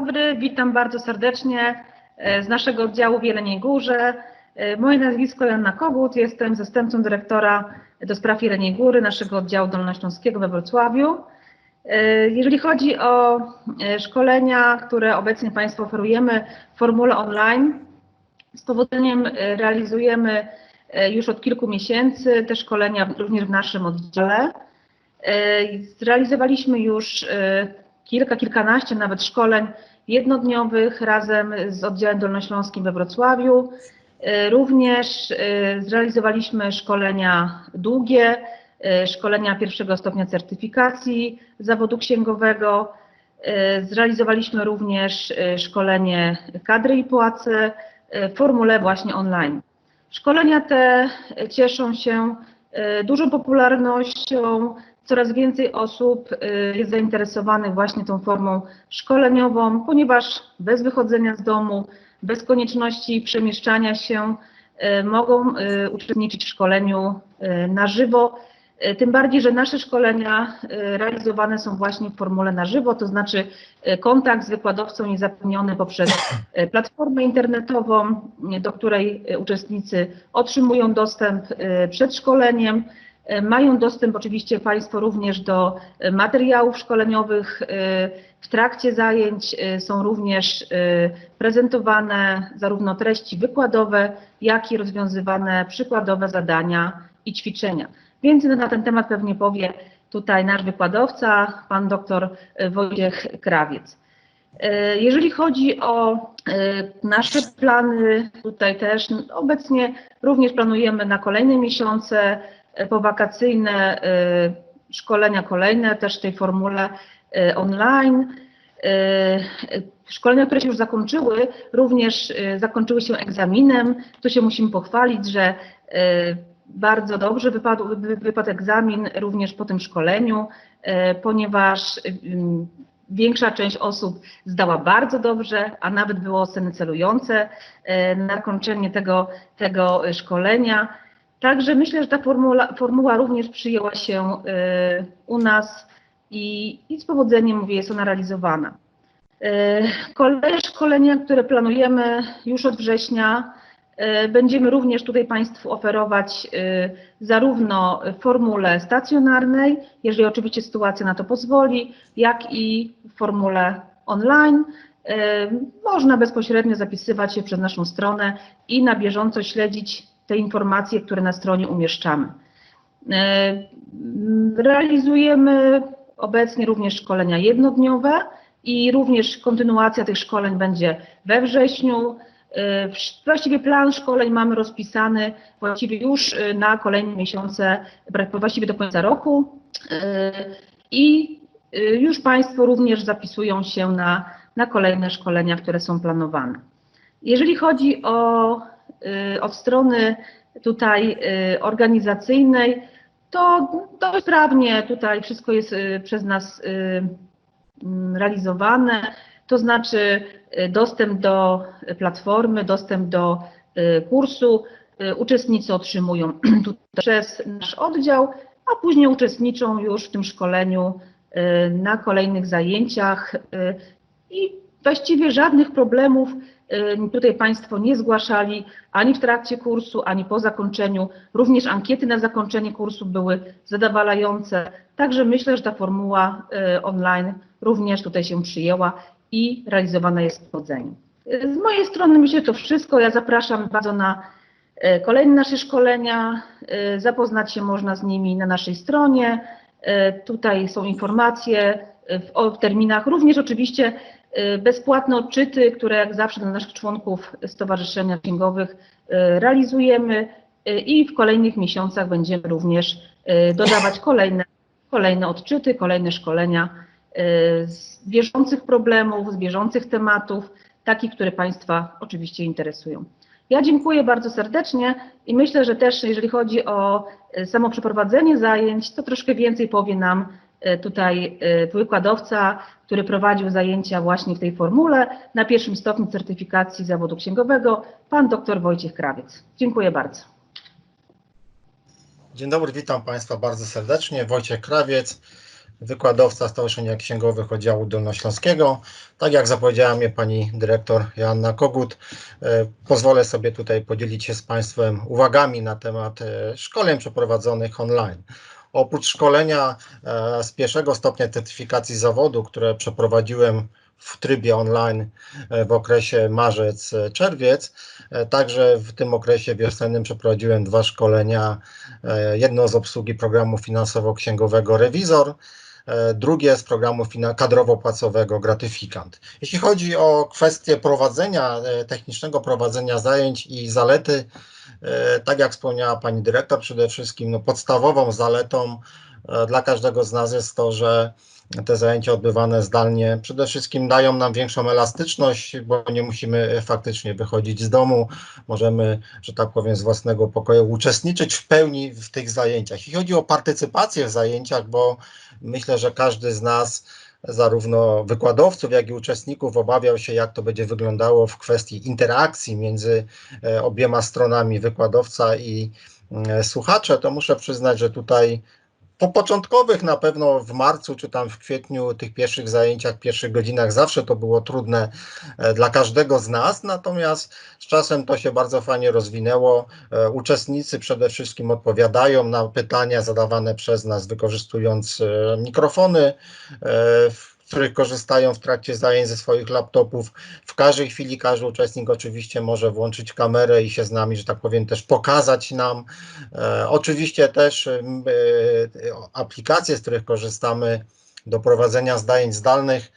dobry, witam bardzo serdecznie e, z naszego oddziału w Jeleniej Górze. E, Moje nazwisko Joanna Kogut, jestem zastępcą dyrektora do spraw Jeleniej Góry, naszego oddziału dolnośląskiego we Wrocławiu. E, Jeżeli chodzi o szkolenia, które obecnie Państwu oferujemy w formule online, z powodzeniem realizujemy już od kilku miesięcy te szkolenia również w naszym oddziale. Zrealizowaliśmy już kilka, kilkanaście nawet szkoleń jednodniowych razem z oddziałem dolnośląskim we Wrocławiu. E, Również e, zrealizowaliśmy szkolenia długie, e, szkolenia pierwszego stopnia certyfikacji zawodu księgowego. Zrealizowaliśmy również szkolenie kadry i płace e, w formule właśnie online. Szkolenia te cieszą się dużą popularnością, coraz więcej osób y, jest zainteresowanych właśnie tą formą szkoleniową, ponieważ bez wychodzenia z domu, bez konieczności przemieszczania się y, mogą y, uczestniczyć w szkoleniu na żywo. Tym bardziej, że nasze szkolenia realizowane są właśnie w formule na żywo, to znaczy kontakt z wykładowcą jest zapewniony poprzez platformę internetową, do której uczestnicy otrzymują dostęp przed szkoleniem. E, Mają dostęp oczywiście Państwo również do e, materiałów szkoleniowych. e, W trakcie zajęć są również prezentowane zarówno treści wykładowe, jak i rozwiązywane przykładowe zadania i ćwiczenia. Więcej na ten temat pewnie powie tutaj nasz wykładowca, pan dr Wojciech Krawiec. Jeżeli chodzi o nasze plany, tutaj też obecnie również planujemy na kolejne miesiące powakacyjne e, szkolenia kolejne, też w tej formule e, online. E, Szkolenia, które się już zakończyły, również zakończyły się egzaminem. Tu się musimy pochwalić, że bardzo dobrze wypadł, wy- wypadł egzamin również po tym szkoleniu, ponieważ większa część osób zdała bardzo dobrze, a nawet było oceny celujące na kończenie tego, tego szkolenia. Także myślę, że ta formuła, formuła również przyjęła się e, u nas i, i z powodzeniem, mówię, jest ona realizowana. E, Kolejne szkolenia, które planujemy już od września, e, będziemy również tutaj Państwu oferować zarówno w formule stacjonarnej, jeżeli oczywiście sytuacja na to pozwoli, jak i w formule online. Można bezpośrednio zapisywać się przez naszą stronę i na bieżąco śledzić te informacje, które na stronie umieszczamy. E, Realizujemy obecnie również szkolenia jednodniowe i również kontynuacja tych szkoleń będzie we wrześniu. E, Właściwie plan szkoleń mamy rozpisany właściwie już e, na kolejne miesiące, właściwie do końca roku. I już Państwo również zapisują się na, na kolejne szkolenia, które są planowane. Jeżeli chodzi o od strony tutaj y, organizacyjnej, to dość sprawnie tutaj wszystko jest y, przez nas y, mm, realizowane, to znaczy y, dostęp do platformy, dostęp do y, kursu. y, Uczestnicy otrzymują przez nasz oddział, a później uczestniczą już w tym szkoleniu y, na kolejnych zajęciach y, i właściwie żadnych problemów tutaj Państwo nie zgłaszali ani w trakcie kursu, ani po zakończeniu. Również ankiety na zakończenie kursu były zadowalające. Także myślę, że ta formuła y, online również tutaj się przyjęła i realizowana jest z powodzeniem. Y, Z mojej strony myślę, to wszystko. Ja zapraszam bardzo na y, kolejne nasze szkolenia. Zapoznać się można z nimi na naszej stronie. Tutaj są informacje w, o w terminach. Również oczywiście bezpłatne odczyty, które jak zawsze dla naszych członków Stowarzyszenia Księgowych y, realizujemy y, i w kolejnych miesiącach będziemy również y, dodawać kolejne, kolejne odczyty, kolejne szkolenia y, z bieżących problemów, z bieżących tematów, takich, które Państwa oczywiście interesują. Ja dziękuję bardzo serdecznie i myślę, że też jeżeli chodzi o samo przeprowadzenie zajęć, to troszkę więcej powie nam tutaj e, wykładowca, który prowadził zajęcia właśnie w tej formule na pierwszym stopniu certyfikacji zawodu księgowego, pan dr Wojciech Krawiec. Dziękuję bardzo. Dzień dobry, witam Państwa bardzo serdecznie. Wojciech Krawiec, wykładowca Stowarzyszenia Księgowych Oddziału Dolnośląskiego. Tak jak zapowiedziała mnie pani dyrektor Joanna Kogut, e, pozwolę sobie tutaj podzielić się z Państwem uwagami na temat e, szkoleń przeprowadzonych online. Oprócz szkolenia e, z pierwszego stopnia certyfikacji zawodu, które przeprowadziłem w trybie online e, w okresie marzec-czerwiec. E, Także w tym okresie wiosennym przeprowadziłem dwa szkolenia. Jedno z obsługi programu finansowo-księgowego Rewizor, drugie z programu kadrowo-płacowego Gratyfikant. Jeśli chodzi o kwestię prowadzenia, technicznego prowadzenia zajęć i zalety, tak jak wspomniała Pani Dyrektor, przede wszystkim no, podstawową zaletą e, dla każdego z nas jest to, że te zajęcia odbywane zdalnie przede wszystkim dają nam większą elastyczność, bo nie musimy faktycznie wychodzić z domu. Możemy, że tak powiem, z własnego pokoju uczestniczyć w pełni w tych zajęciach. Jeśli chodzi o partycypację w zajęciach, bo myślę, że każdy z nas, zarówno wykładowców, jak i uczestników, obawiał się, jak to będzie wyglądało w kwestii interakcji między e, obiema stronami, wykładowca i e, słuchacze, to muszę przyznać, że tutaj po początkowych na pewno w marcu czy tam w kwietniu tych pierwszych zajęciach, pierwszych godzinach zawsze to było trudne e, dla każdego z nas, natomiast z czasem to się bardzo fajnie rozwinęło. E, Uczestnicy przede wszystkim odpowiadają na pytania zadawane przez nas, wykorzystując e, mikrofony, e, których korzystają w trakcie zajęć ze swoich laptopów. W każdej chwili każdy uczestnik oczywiście może włączyć kamerę i się z nami, że tak powiem, też pokazać nam. E, oczywiście też e, aplikacje, z których korzystamy do prowadzenia zajęć zdalnych,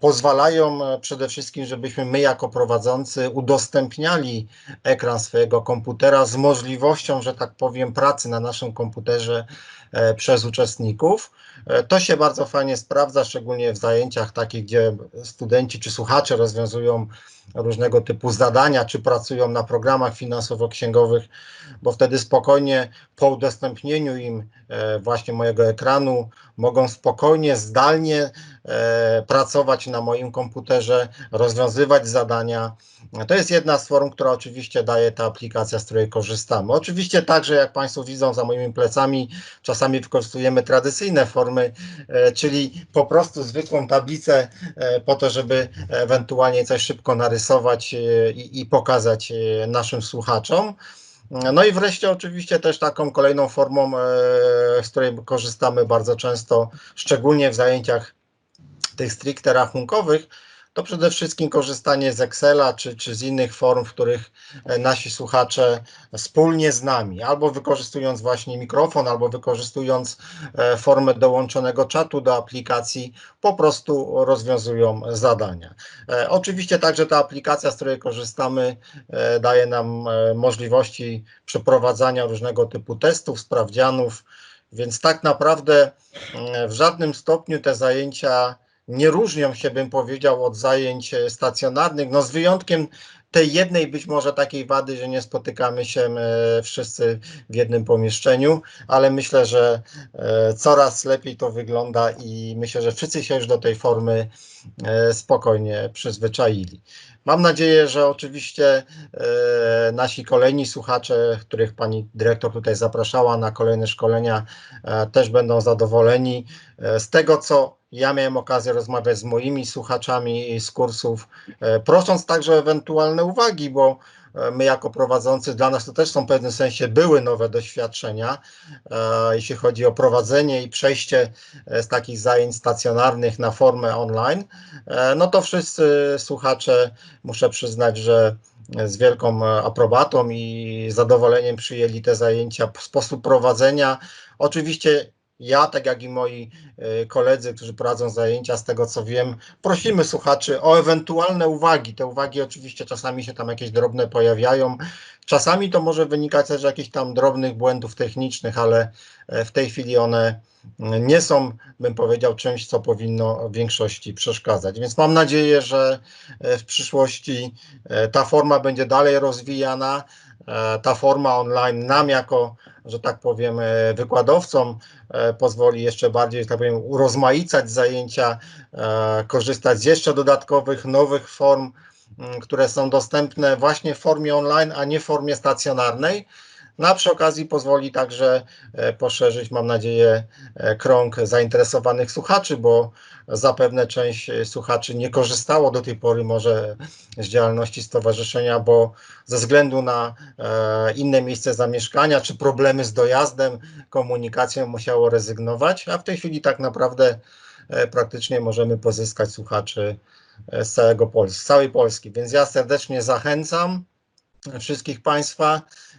pozwalają e, przede wszystkim, żebyśmy my jako prowadzący udostępniali ekran swojego komputera z możliwością, że tak powiem, pracy na naszym komputerze e, przez uczestników. E, To się bardzo fajnie sprawdza, szczególnie w zajęciach takich, gdzie studenci czy słuchacze rozwiązują różnego typu zadania, czy pracują na programach finansowo-księgowych, bo wtedy spokojnie po udostępnieniu im e, właśnie mojego ekranu mogą spokojnie, zdalnie e, pracować na moim komputerze, rozwiązywać zadania. To jest jedna z form, która oczywiście daje ta aplikacja, z której korzystamy. Oczywiście także, jak Państwo widzą za moimi plecami, czasami wykorzystujemy tradycyjne formy, e, czyli po prostu zwykłą tablicę po to, żeby ewentualnie coś szybko narysować e, i, i pokazać e, naszym słuchaczom. No i wreszcie oczywiście też taką kolejną formą, e, z której korzystamy bardzo często, szczególnie w zajęciach tych stricte rachunkowych, to przede wszystkim korzystanie z Excela czy, czy z innych form, w których e, nasi słuchacze wspólnie z nami, albo wykorzystując właśnie mikrofon, albo wykorzystując e, formę dołączonego czatu do aplikacji, po prostu rozwiązują zadania. E, Oczywiście także ta aplikacja, z której korzystamy, daje nam możliwości przeprowadzania różnego typu testów, sprawdzianów, więc tak naprawdę w żadnym stopniu te zajęcia nie różnią się, bym powiedział, od zajęć e, stacjonarnych, no z wyjątkiem tej jednej być może takiej wady, że nie spotykamy się e, wszyscy w jednym pomieszczeniu, ale myślę, że e, coraz lepiej to wygląda i myślę, że wszyscy się już do tej formy spokojnie przyzwyczaili. Mam nadzieję, że oczywiście nasi kolejni słuchacze, których pani dyrektor tutaj zapraszała na kolejne szkolenia, też będą zadowoleni z tego, co ja miałem okazję rozmawiać z moimi słuchaczami z kursów, e, prosząc także o ewentualne uwagi, bo e, my jako prowadzący, dla nas to też są w pewnym sensie były nowe doświadczenia, e, jeśli chodzi o prowadzenie i przejście z takich zajęć stacjonarnych na formę online, no to wszyscy słuchacze, muszę przyznać, że z wielką aprobatą i zadowoleniem przyjęli te zajęcia, sposób prowadzenia. Oczywiście ja, tak jak i moi e, koledzy, którzy prowadzą zajęcia, z tego co wiem, prosimy słuchaczy o ewentualne uwagi. Te uwagi oczywiście czasami się tam jakieś drobne pojawiają. Czasami to może wynikać też z jakichś tam drobnych błędów technicznych, ale e, w tej chwili one nie są, bym powiedział, czymś, co powinno większości przeszkadzać. Więc mam nadzieję, że e, w przyszłości e, ta forma będzie dalej rozwijana. E, Ta forma online nam jako, że tak powiem, e, wykładowcom e, pozwoli jeszcze bardziej, że tak powiem, urozmaicać zajęcia, korzystać z jeszcze dodatkowych, nowych form, które są dostępne właśnie w formie online, a nie w formie stacjonarnej. No a przy okazji pozwoli także e, poszerzyć, mam nadzieję, e, krąg zainteresowanych słuchaczy, bo zapewne część e, słuchaczy nie korzystało do tej pory może z działalności stowarzyszenia, bo ze względu na inne miejsce zamieszkania czy problemy z dojazdem, komunikacją musiało rezygnować, a w tej chwili tak naprawdę praktycznie możemy pozyskać słuchaczy z całego z całej Polski. Więc ja serdecznie zachęcam wszystkich Państwa.